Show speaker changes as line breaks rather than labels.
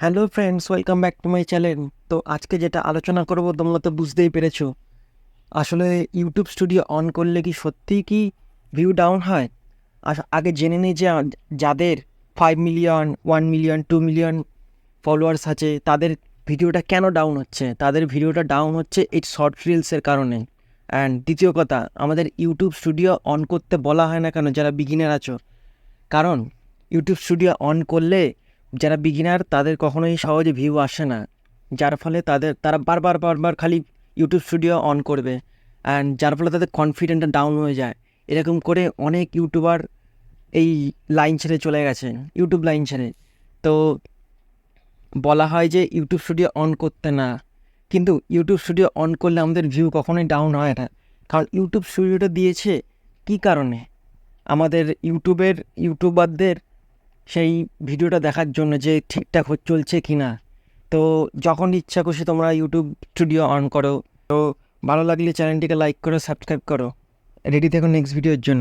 Hello friends, welcome back to my channel. তো আজকে যেটা আলোচনা করব, তোমরা তো বুঝতেই পেরেছ। আসলে ইউটিউব স্টুডিও অন করলে কি সত্যিই কি ভিউ ডাউন হয়? আস আগে জেনে নিই যে যাদের five million one million two million followers আছে, তাদের ভিডিওটা কেন ডাউন হচ্ছে? তাদের ভিডিওটা ডাউন হচ্ছে এই শর্ট রিলসের কারণে। অ্যান্ড দ্বিতীয় কথা, আমাদের ইউটিউব স্টুডিও অন করতে বলা হয় না কেন, যারা বিগিনার আছো? কারণ, ইউটিউব স্টুডিও অন করলে যারা বিগিনার তাদের কখনোই সহজে ভিউ আসে না। যার ফলে তাদের, তারা বারবার বারবার খালি ইউটিউব স্টুডিও অন করবে। অ্যান্ড যার ফলে তাদের কনফিডেন্টটা ডাউন হয়ে যায়। এরকম করে অনেক ইউটিউবার এই লাইন ছেড়ে চলে গেছে ইউটিউব লাইন ছেড়ে। তো বলা হয় যে ইউটিউব স্টুডিও অন করতে না। কিন্তু ইউটিউব স্টুডিও অন করলে আমাদের ভিউ কখনোই ডাউন হয় না। কারণ ইউটিউব স্টুডিওটা দিয়েছে কী কারণে? আমাদের ইউটিউবের ইউটিউবারদের সেই ভিডিওটা দেখার জন্য যে ঠিকঠাক চলছে কি না। তো যখন ইচ্ছা খুশি তোমরা ইউটিউব স্টুডিও অন করো। তো ভালো লাগলে চ্যানেলটিকে লাইক করো সাবস্ক্রাইব করো। রেডি থেকো নেক্সট ভিডিওর জন্য।